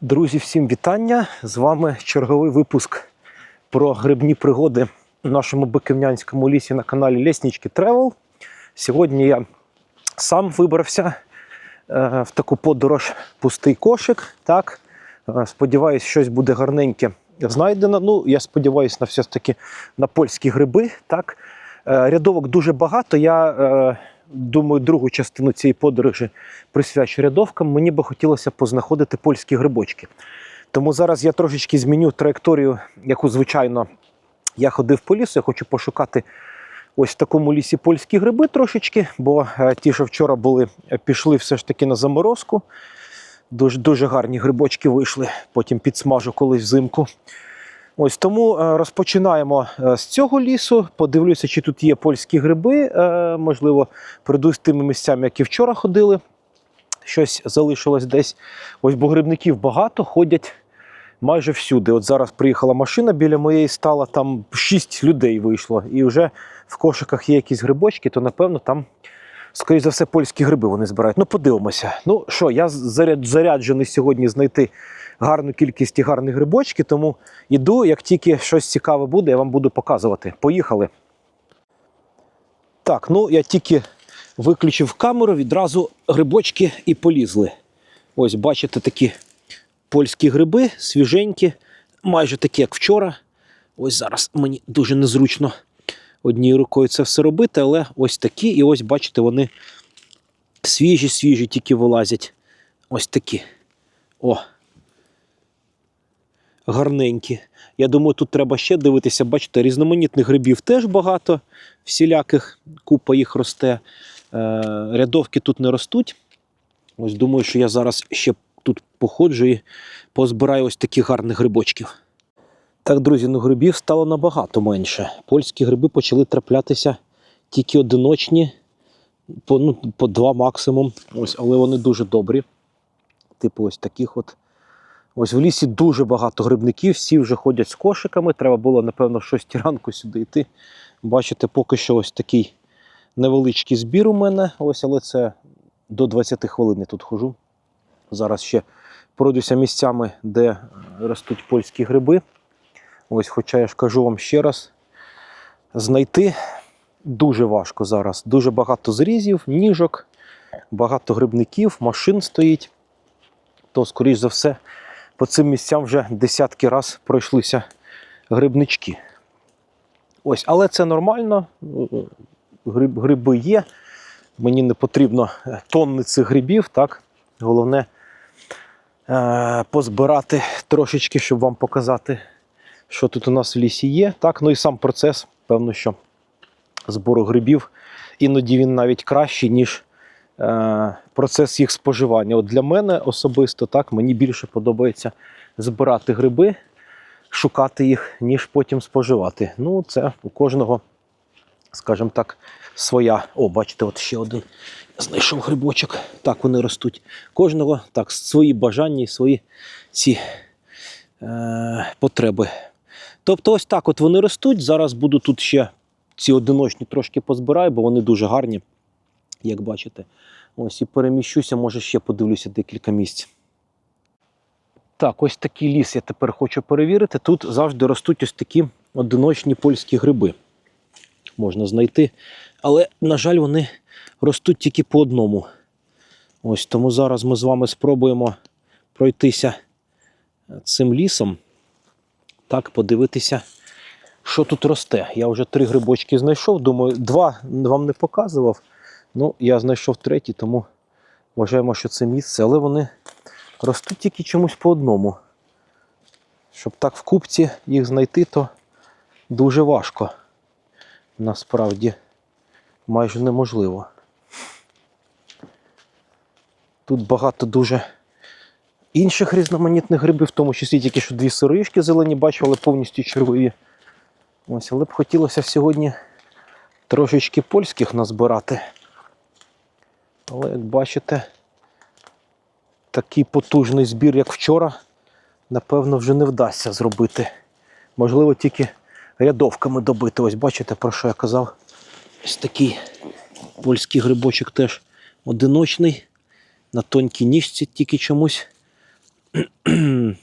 Друзі, всім вітання! З вами черговий випуск про грибні пригоди в нашому биківнянському лісі на каналі Лєснічки Тревел. Сьогодні я сам вибрався е, в таку подорож пустий кошик. Так? Е, сподіваюсь, щось буде гарненьке знайдено. Ну, я сподіваюся на все ж таки на польські гриби. Так? Е, рядовок дуже багато. Я думаю, другу частину цієї подорожі присвячу рядовкам. Мені би хотілося познаходити польські грибочки. Тому зараз я трошечки зміню траєкторію, яку звичайно я ходив по лісу. Я хочу пошукати ось в такому лісі польські гриби трошечки, бо е, ті, що вчора були, пішли все ж таки на заморозку. Дуже, дуже гарні грибочки вийшли, потім підсмажу колись взимку. Ось тому е, розпочинаємо е, з цього лісу. Подивлюся, чи тут є польські гриби. Е, Можливо, пройдусь тими місцями, які вчора ходили. Щось залишилось десь. Ось бо грибників багато, ходять майже всюди. От зараз приїхала машина біля моєї стала, там шість людей вийшло, і вже в кошиках є якісь грибочки, то напевно там, скоріш за все, польські гриби вони збирають. Ну, подивимося. Ну що, я заряджений сьогодні знайти гарну кількість і гарних грибочки, тому іду, як тільки щось цікаве буде, я вам буду показувати. Поїхали. Так, ну я тільки виключив камеру, відразу грибочки і полізли. Ось, бачите, такі польські гриби, свіженькі, майже такі, як вчора. Ось зараз мені дуже незручно однією рукою це все робити, але ось такі, і ось, бачите, вони свіжі-свіжі тільки вилазять. Ось такі. О. Гарненькі. Я думаю, тут треба ще дивитися. Бачите, різноманітних грибів теж багато, всіляких купа їх росте. Е, рядовки тут не ростуть. Ось думаю, що я зараз ще тут походжу і позбираю ось таких гарних грибочків. Так, друзі, ну грибів стало набагато менше. Польські гриби почали траплятися тільки одиночні, по, ну, по два максимум. Ось, але вони дуже добрі. Типу, ось таких от. Ось в лісі дуже багато грибників, всі вже ходять з кошиками. Треба було, напевно, в 6 ранку сюди йти. Бачите, поки що ось такий невеличкий збір у мене, ось, але це до 20 хвилин я тут хожу. Зараз ще пройдуся місцями, де ростуть польські гриби. Ось, хоча я ж кажу вам ще раз, знайти дуже важко зараз. Дуже багато зрізів, ніжок, багато грибників, машин стоїть. То, скоріш за все, по цим місцям вже десятки раз пройшлися грибнички. Ось, але це нормально. Гриб, гриби є. Мені не потрібно тонни цих грибів. Так? Головне е- позбирати трошечки, щоб вам показати, що тут у нас в лісі є. Так? Ну і сам процес, певно, що збору грибів. Іноді він навіть кращий, ніж процес їх споживання. От для мене особисто так, мені більше подобається збирати гриби, шукати їх, ніж потім споживати. Ну, це у кожного, скажімо так, своя. О, бачите, от ще один знайшов грибочок. Так вони ростуть. Кожного так, свої бажання і свої ці е, потреби. Тобто, ось так от вони ростуть. Зараз буду тут ще ці одиночні трошки позбираю, бо вони дуже гарні, як бачите. Ось і переміщуся, може ще подивлюся декілька місць. Так, ось такий ліс я тепер хочу перевірити. Тут завжди ростуть ось такі одиночні польські гриби. Можна знайти. Але, на жаль, вони ростуть тільки по одному. Ось тому зараз ми з вами спробуємо пройтися цим лісом. Так, подивитися, що тут росте. Я вже три грибочки знайшов. Думаю, два вам не показував. Ну, я знайшов третій, тому вважаємо, що це місце, але вони ростуть тільки чомусь по одному. Щоб так в купці їх знайти, то дуже важко. Насправді майже неможливо. Тут багато дуже інших різноманітних грибів, в тому числі тільки що дві сиришки зелені бачу, але повністю червиві. Ось, але б хотілося сьогодні трошечки польських назбирати. Але як бачите, такий потужний збір, як вчора, напевно, вже не вдасться зробити. Можливо, тільки рядовками добити. Ось бачите, про що я казав. Ось такий польський грибочок теж одиночний. На тонкій ніжці тільки чомусь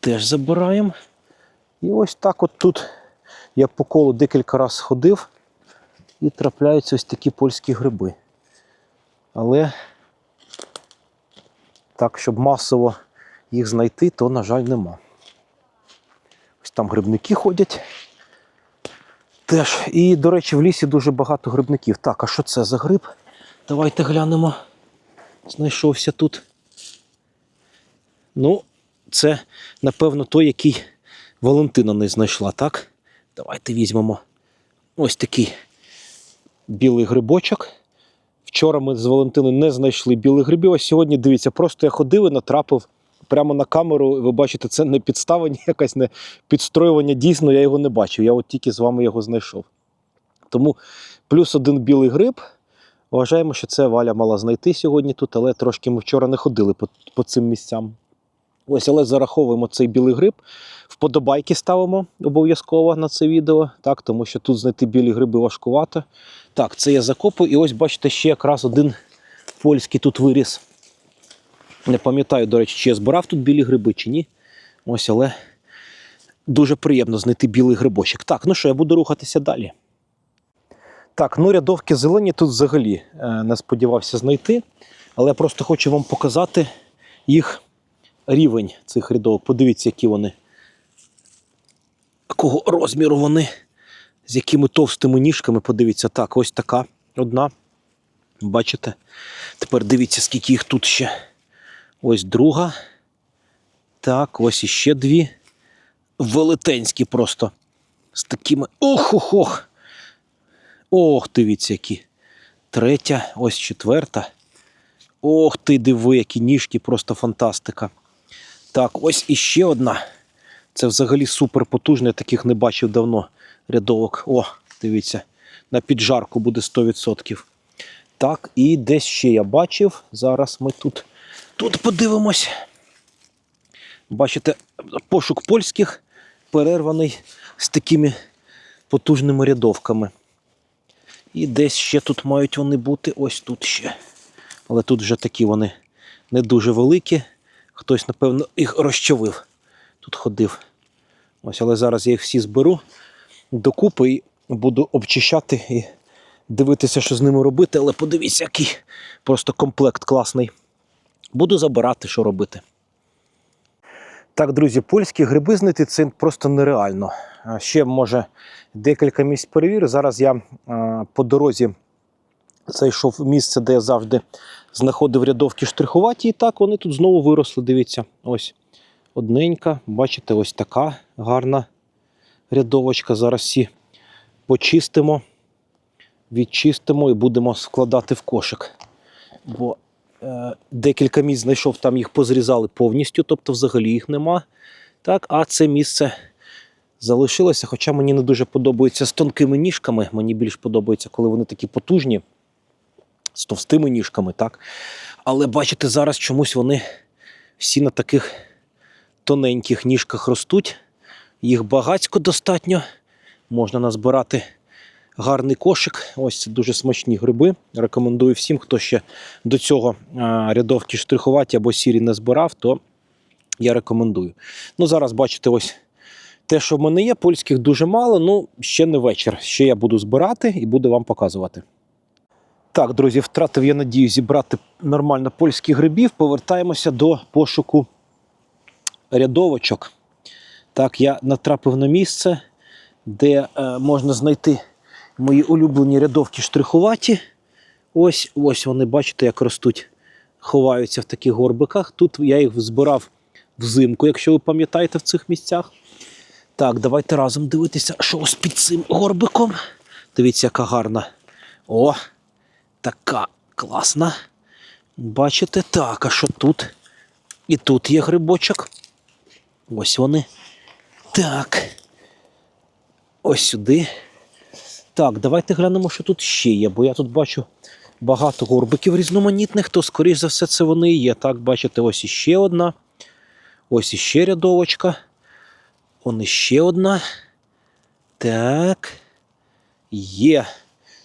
Теж забираємо. І ось так от тут я по колу декілька разів ходив і трапляються ось такі польські гриби. Але так, щоб масово їх знайти, то, на жаль, нема. Ось там грибники ходять. Теж. І, до речі, в лісі дуже багато грибників. Так, а що це за гриб? Давайте глянемо. Знайшовся тут. Ну, це, напевно, той, який Валентина не знайшла, так? Давайте візьмемо ось такий білий грибочок. Вчора ми з Валентиною не знайшли білих грибів, а сьогодні, дивіться, просто я ходив і натрапив прямо на камеру. Ви бачите, це не підставлення, якась не підстроювання. Дійсно, я його не бачив. Я от тільки з вами його знайшов. Тому плюс один білий гриб. Вважаємо, що це Валя мала знайти сьогодні тут, але трошки ми вчора не ходили по, по цим місцям. Ось, але зараховуємо цей білий гриб. Вподобайки ставимо обов'язково на це відео, так, тому що тут знайти білі гриби важкувато. Так, це я закопую. І ось бачите, ще якраз один польський тут виріс. Не пам'ятаю, до речі, чи я збирав тут білі гриби, чи ні. Ось, але дуже приємно знайти білий грибочок. Так, ну що, я буду рухатися далі. Так, ну рядовки зелені тут взагалі е, не сподівався знайти. Але я просто хочу вам показати їх рівень цих рядовок. Подивіться, які вони. Якого розміру вони, з якими товстими ніжками. Подивіться, так, ось така одна. Бачите? Тепер дивіться, скільки їх тут ще. Ось друга. Так, ось іще дві. Велетенські просто. З такими. Ох-ох-ох! Ох, дивіться, які. Третя, ось четверта. Ох ти, диви, які ніжки, просто фантастика. Так, ось іще одна. Це взагалі супер потужне, таких не бачив давно рядовок. О, дивіться, на піджарку буде 100%. Так, і десь ще я бачив. Зараз ми тут, тут подивимось. Бачите, пошук польських перерваний з такими потужними рядовками. І десь ще тут мають вони бути, ось тут ще. Але тут вже такі вони не дуже великі. Хтось, напевно, їх розчавив. Тут ходив. Ось, але зараз я їх всі зберу докупи і буду обчищати і дивитися, що з ними робити. Але подивіться, який просто комплект класний. Буду забирати, що робити. Так, друзі, польські гриби знайти це просто нереально. Ще, може, декілька місць перевірю. Зараз я по дорозі зайшов в місце, де я завжди знаходив рядовки штрихуваті, і так вони тут знову виросли. Дивіться, ось одненька. Бачите, ось така гарна рядовочка. Зараз всі почистимо, відчистимо і будемо складати в кошик. Бо е, декілька місць знайшов, там їх позрізали повністю, тобто взагалі їх нема. Так, а це місце залишилося. Хоча мені не дуже подобається з тонкими ніжками. Мені більш подобається, коли вони такі потужні, з товстими ніжками. так. Але бачите, зараз чомусь вони всі на таких тоненьких ніжках ростуть. Їх багацько достатньо. Можна назбирати гарний кошик. Ось дуже смачні гриби. Рекомендую всім, хто ще до цього рядовки штрихуваті або сірі не збирав, то я рекомендую. Ну, зараз бачите, ось те, що в мене є, польських дуже мало, ну ще не вечір. Ще я буду збирати і буду вам показувати. Так, друзі, втратив я надію зібрати нормально польських грибів. Повертаємося до пошуку рядовочок. Так, я натрапив на місце, де е, можна знайти мої улюблені рядовки штрихуваті. Ось, ось вони, бачите, як ростуть, ховаються в таких горбиках. Тут я їх збирав взимку, якщо ви пам'ятаєте в цих місцях. Так, давайте разом дивитися, що ось під цим горбиком. Дивіться, яка гарна. О, така класна. Бачите, так, а що тут? І тут є грибочок. Ось вони. Так. Ось сюди. Так, давайте глянемо, що тут ще є, бо я тут бачу багато горбиків різноманітних, то, скоріш за все, це вони і є. Так, бачите, ось іще одна. Ось іще рядовочка. Он іще одна. Так. Є.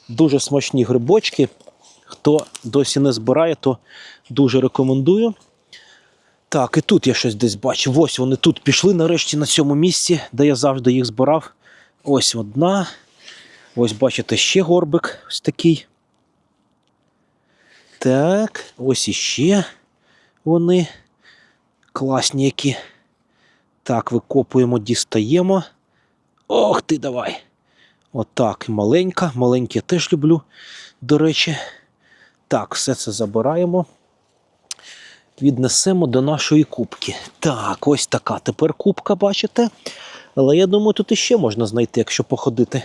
Дуже смачні грибочки. Хто досі не збирає, то дуже рекомендую. Так, і тут я щось десь бачив. Ось вони тут пішли нарешті на цьому місці, де я завжди їх збирав. Ось одна. Ось бачите, ще горбик ось такий. Так, ось іще вони класні які. Так, викопуємо, дістаємо. Ох ти, давай. Отак, маленька. Маленькі я теж люблю, до речі. Так, все це забираємо. Віднесемо до нашої кубки. Так, ось така тепер кубка, бачите? Але я думаю, тут іще можна знайти, якщо походити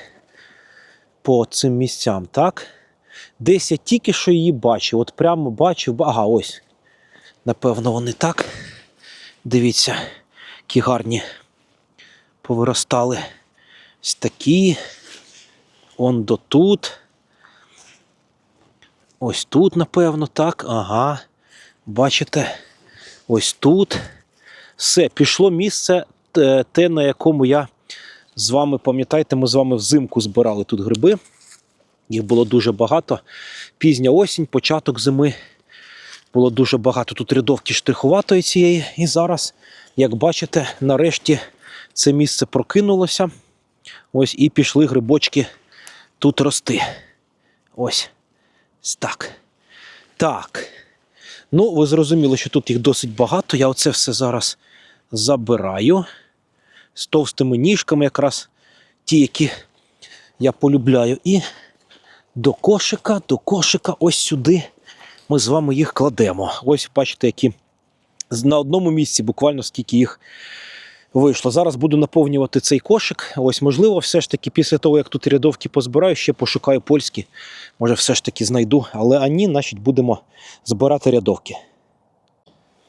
по цим місцям, так? Десь я тільки що її бачив. От прямо бачив. Ага, ось. Напевно, вони так. Дивіться, які гарні повиростали. Ось такі. Он до тут. Ось тут, напевно, так. Ага. Бачите? Ось тут. Все, пішло місце, те, те, на якому я з вами, пам'ятаєте, ми з вами взимку збирали тут гриби. Їх було дуже багато. Пізня осінь, початок зими. Було дуже багато тут рядовки штрихуватої цієї. І зараз, як бачите, нарешті це місце прокинулося. Ось і пішли грибочки тут рости. Ось. Так. Так. Ну, ви зрозуміли, що тут їх досить багато. Я оце все зараз забираю. З товстими ніжками, якраз ті, які я полюбляю. І до кошика, до кошика, ось сюди ми з вами їх кладемо. Ось бачите, які на одному місці буквально скільки їх вийшло. Зараз буду наповнювати цей кошик. Ось, можливо, все ж таки, після того, як тут рядовки позбираю, ще пошукаю польські. Може, все ж таки знайду. Але ані, значить, будемо збирати рядовки.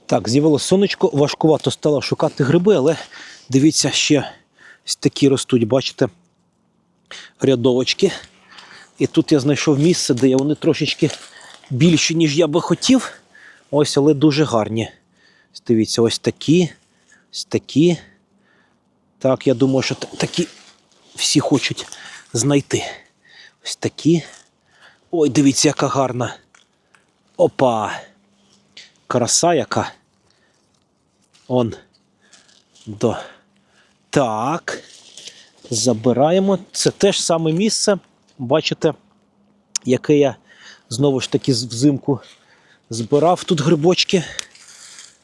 Так, з'явилось сонечко, важкувато стало шукати гриби, але дивіться, ще такі ростуть, бачите, рядовочки. І тут я знайшов місце, де вони трошечки більші, ніж я би хотів. Ось, але дуже гарні. Дивіться, ось такі, ось такі. Так, я думаю, що такі всі хочуть знайти. Ось такі. Ой, дивіться, яка гарна. Опа. Краса яка. Он. До. Так. Забираємо. Це те ж саме місце. Бачите, яке я знову ж таки взимку збирав тут грибочки.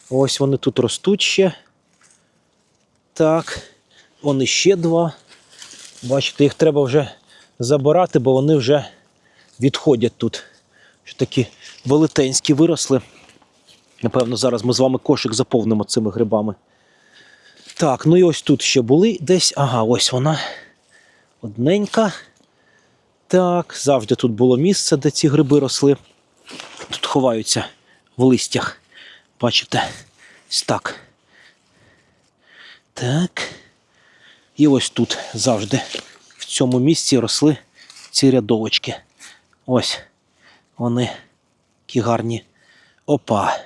Ось вони тут ростуть ще. Так. Вони ще два. Бачите, їх треба вже забирати, бо вони вже відходять тут. Що такі велетенські виросли. Напевно, зараз ми з вами кошик заповнимо цими грибами. Так, ну і ось тут ще були десь. Ага, ось вона. Одненька. Так, завжди тут було місце, де ці гриби росли. Тут ховаються в листях. Бачите? Ось так. Так. І ось тут завжди в цьому місці росли ці рядовочки. Ось вони які гарні. Опа.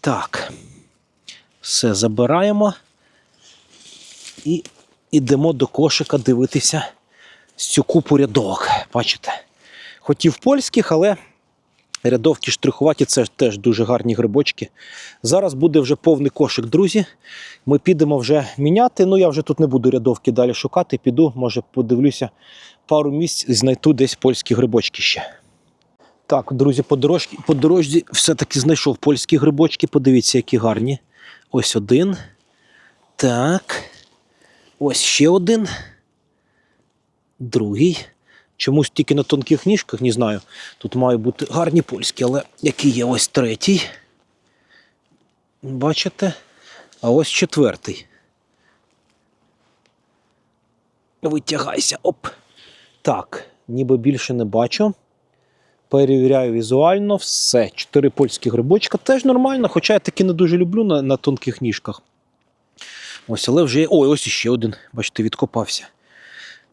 Так. Все забираємо і йдемо до кошика дивитися цю купу рядовок. Бачите? Хотів польських, але рядовки штрихуваті це теж дуже гарні грибочки. Зараз буде вже повний кошик, друзі. Ми підемо вже міняти. Ну, я вже тут не буду рядовки далі шукати. Піду, може, подивлюся пару місць, знайду десь польські грибочки ще. Так, друзі, по дорожці, по дорожці все-таки знайшов польські грибочки. Подивіться, які гарні. Ось один. Так. Ось ще один. Другий. Чомусь тільки на тонких ніжках, не знаю. Тут мають бути гарні польські, але який є ось третій. Бачите? А ось четвертий. Витягайся. Оп. Так, ніби більше не бачу. Перевіряю візуально все. Чотири польські грибочка теж нормально, хоча я таки не дуже люблю на, на тонких ніжках. Ось, але вже є. Ой, ось іще один, бачите, відкопався.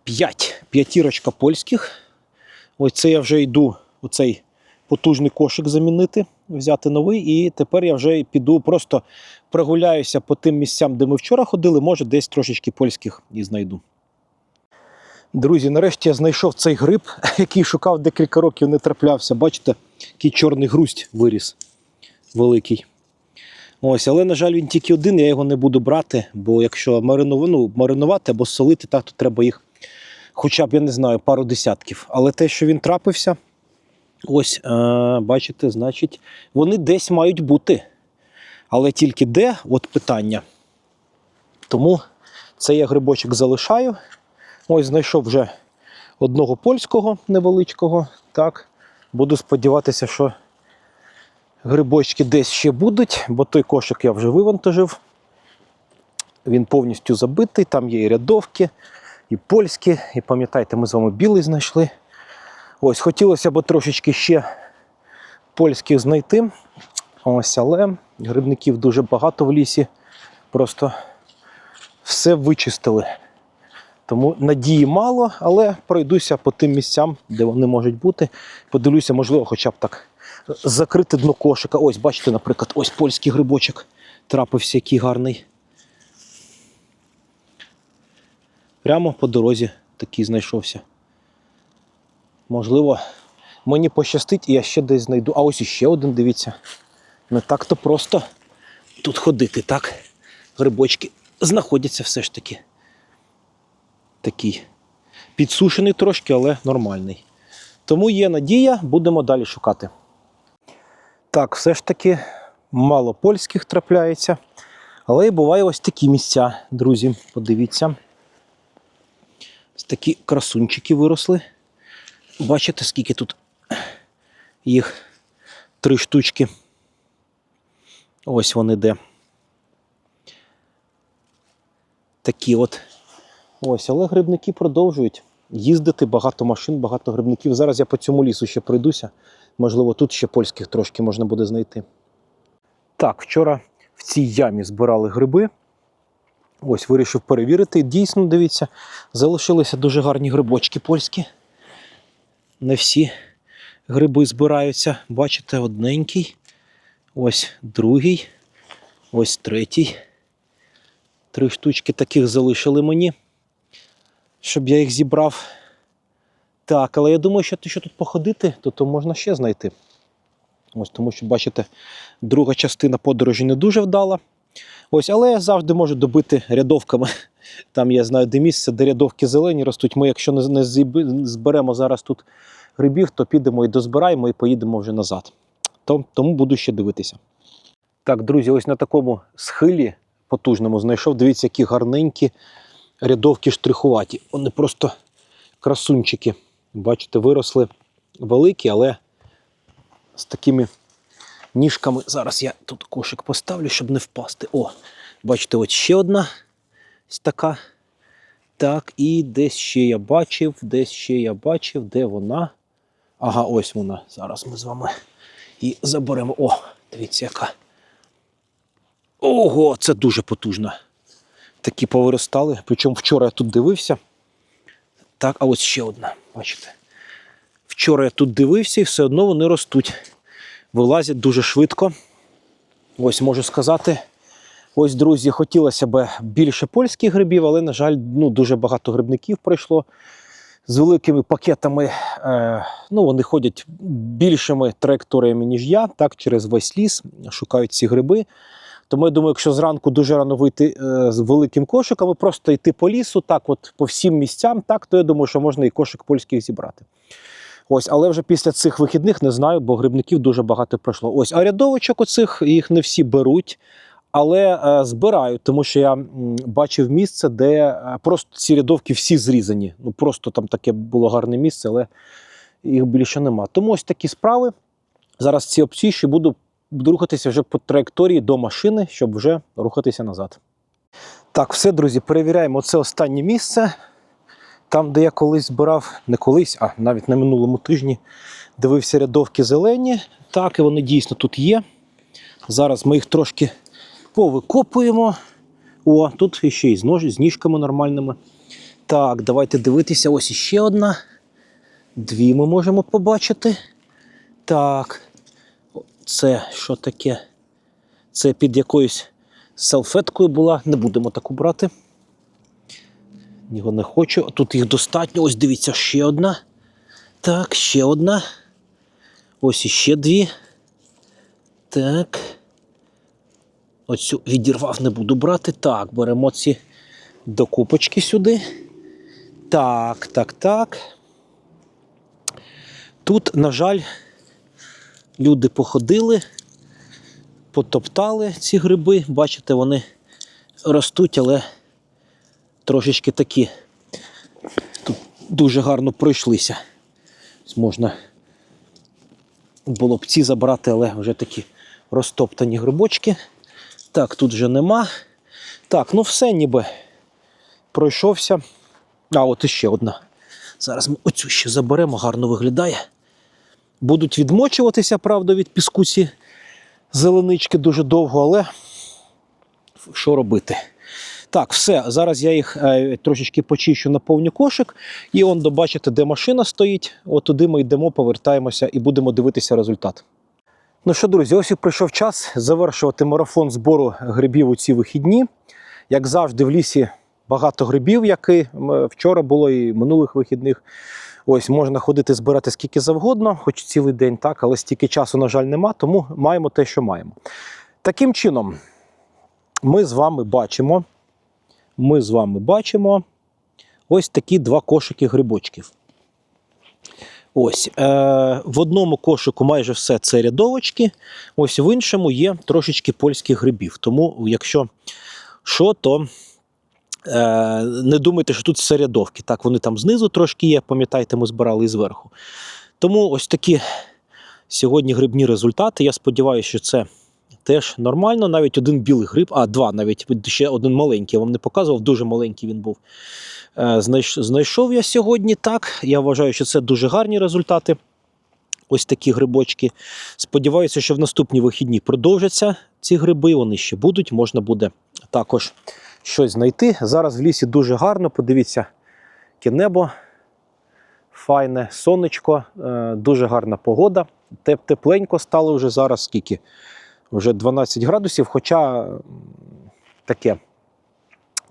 П'ять. П'ятірочка польських. Ось це я вже йду у цей потужний кошик замінити, взяти новий. І тепер я вже піду, просто прогуляюся по тим місцям, де ми вчора ходили, може, десь трошечки польських і знайду. Друзі, нарешті я знайшов цей гриб, який шукав декілька років, не траплявся. Бачите, який чорний грусть виріс великий. Ось, але, на жаль, він тільки один, я його не буду брати, бо якщо марину, ну, маринувати або солити, так, то треба їх хоча б, я не знаю, пару десятків. Але те, що він трапився, ось, е, бачите, значить, вони десь мають бути. Але тільки де, от питання. Тому цей я грибочок залишаю. Ось знайшов вже одного польського невеличкого. Так, буду сподіватися, що грибочки десь ще будуть, бо той кошик я вже вивантажив. Він повністю забитий, там є і рядовки, і польські, і пам'ятаєте, ми з вами білий знайшли. Ось, хотілося б трошечки ще польських знайти. Ось, але грибників дуже багато в лісі. Просто все вичистили. Тому надії мало, але пройдуся по тим місцям, де вони можуть бути. Подивлюся, можливо, хоча б так закрити дно кошика. Ось, бачите, наприклад, ось польський грибочок трапився, який гарний. Прямо по дорозі такий знайшовся. Можливо, мені пощастить і я ще десь знайду. А ось іще один, дивіться. Не так-то просто тут ходити, так? Грибочки знаходяться все ж таки. Такий підсушений трошки, але нормальний. Тому є надія, будемо далі шукати. Так, все ж таки мало польських трапляється. Але і буває ось такі місця, друзі. Подивіться. Такі красунчики виросли. Бачите, скільки тут їх три штучки. Ось вони де. Такі от. Ось, але грибники продовжують їздити, багато машин, багато грибників. Зараз я по цьому лісу ще пройдуся. Можливо, тут ще польських трошки можна буде знайти. Так, вчора в цій ямі збирали гриби. Ось вирішив перевірити. Дійсно, дивіться, залишилися дуже гарні грибочки польські. Не всі гриби збираються. Бачите, одненький. Ось другий. Ось третій. Три штучки таких залишили мені, щоб я їх зібрав. Так, але я думаю, що якщо тут походити, то, то можна ще знайти. Ось тому що, бачите, друга частина подорожі не дуже вдала. Ось, але я завжди можу добити рядовками. Там я знаю, де місце, де рядовки зелені ростуть. Ми, якщо не, зберемо зараз тут грибів, то підемо і дозбираємо і поїдемо вже назад. Тому буду ще дивитися. Так, друзі, ось на такому схилі потужному знайшов. Дивіться, які гарненькі рядовки штрихуваті. Вони просто красунчики. Бачите, виросли великі, але з такими ніжками. Зараз я тут кошик поставлю, щоб не впасти. О, бачите, ось ще одна така. Так, і десь ще я бачив, десь ще я бачив, де вона. Ага, ось вона. Зараз ми з вами і заберемо. О, дивіться, яка. Ого, це дуже потужно. Такі повиростали. Причому вчора я тут дивився. Так, а ось ще одна, бачите. Вчора я тут дивився і все одно вони ростуть. Вилазять дуже швидко. Ось можу сказати. Ось, друзі, хотілося б більше польських грибів, але, на жаль, ну, дуже багато грибників прийшло з великими пакетами. Е, ну, вони ходять більшими траєкторіями, ніж я, так, через весь ліс, шукають ці гриби. Тому я думаю, якщо зранку дуже рано вийти е, з великим кошиком і просто йти по лісу, так, от по всім місцям, так, то я думаю, що можна і кошик польських зібрати. Ось, але вже після цих вихідних не знаю, бо грибників дуже багато пройшло. Ось, а рядовочок оцих їх не всі беруть, але е, збирають, тому що я бачив місце, де е, просто ці рядовки всі зрізані. Ну просто там таке було гарне місце, але їх більше нема. Тому ось такі справи. Зараз ці обсіші буду рухатися вже по траєкторії до машини, щоб вже рухатися назад. Так, все, друзі, перевіряємо. Це останнє місце. Там, де я колись збирав, не колись, а навіть на минулому тижні дивився рядовки зелені. Так, і вони дійсно тут є. Зараз ми їх трошки повикопуємо. О, тут ще й з, нож, з ніжками нормальними. Так, давайте дивитися. Ось іще одна. Дві ми можемо побачити. Так. Це що таке? Це під якоюсь салфеткою була. Не будемо таку брати. Його не хочу. Тут їх достатньо. Ось дивіться, ще одна. Так, ще одна. Ось іще дві. Так. Оцю відірвав, не буду брати. Так, беремо ці докупочки сюди. Так, так, так. Тут, на жаль, люди походили, потоптали ці гриби. Бачите, вони ростуть, але трошечки такі. Тут дуже гарно пройшлися. Можна було б ці забрати, але вже такі розтоптані грибочки. Так, тут вже нема. Так, ну все ніби пройшовся. А, от іще одна. Зараз ми оцю ще заберемо, гарно виглядає. Будуть відмочуватися, правда, від піску ці зеленички дуже довго, але що робити? Так, все. Зараз я їх е, трошечки почищу на повні кошик. І он добачите, де машина стоїть. От туди ми йдемо, повертаємося і будемо дивитися результат. Ну що, друзі, ось і прийшов час завершувати марафон збору грибів у ці вихідні. Як завжди, в лісі багато грибів, як і вчора було і минулих вихідних. Ось можна ходити збирати скільки завгодно, хоч цілий день, так, але стільки часу, на жаль, нема, тому маємо те, що маємо. Таким чином, ми з вами бачимо, ми з вами бачимо ось такі два кошики грибочків. Ось е, в одному кошику майже все це рядовочки, ось в іншому є трошечки польських грибів. Тому, якщо що, то е, не думайте, що тут все рядовки. Так, вони там знизу трошки є, пам'ятаєте, ми збирали і зверху. Тому ось такі сьогодні грибні результати. Я сподіваюся, що це теж нормально. Навіть один білий гриб, а два навіть ще один маленький. Я вам не показував, дуже маленький він був. Е, Знайшов я сьогодні так. Я вважаю, що це дуже гарні результати. Ось такі грибочки. Сподіваюся, що в наступні вихідні продовжаться ці гриби. Вони ще будуть. Можна буде також щось знайти. Зараз в лісі дуже гарно. Подивіться, яке небо. Файне сонечко, е, дуже гарна погода. Теп- Тепленько стало вже зараз скільки? Вже 12 градусів, хоча таке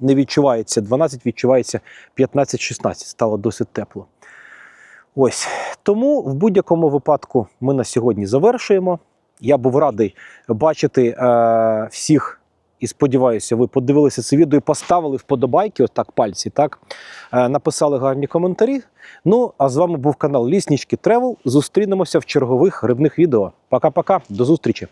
не відчувається 12, відчувається 15-16. Стало досить тепло. Ось. Тому в будь-якому випадку ми на сьогодні завершуємо. Я був радий бачити е, всіх. І сподіваюся, ви подивилися це відео і поставили вподобайки, отак пальці, так е, написали гарні коментарі. Ну а з вами був канал Ліснічки Тревел. Зустрінемося в чергових грибних відео. Пока-пока, до зустрічі!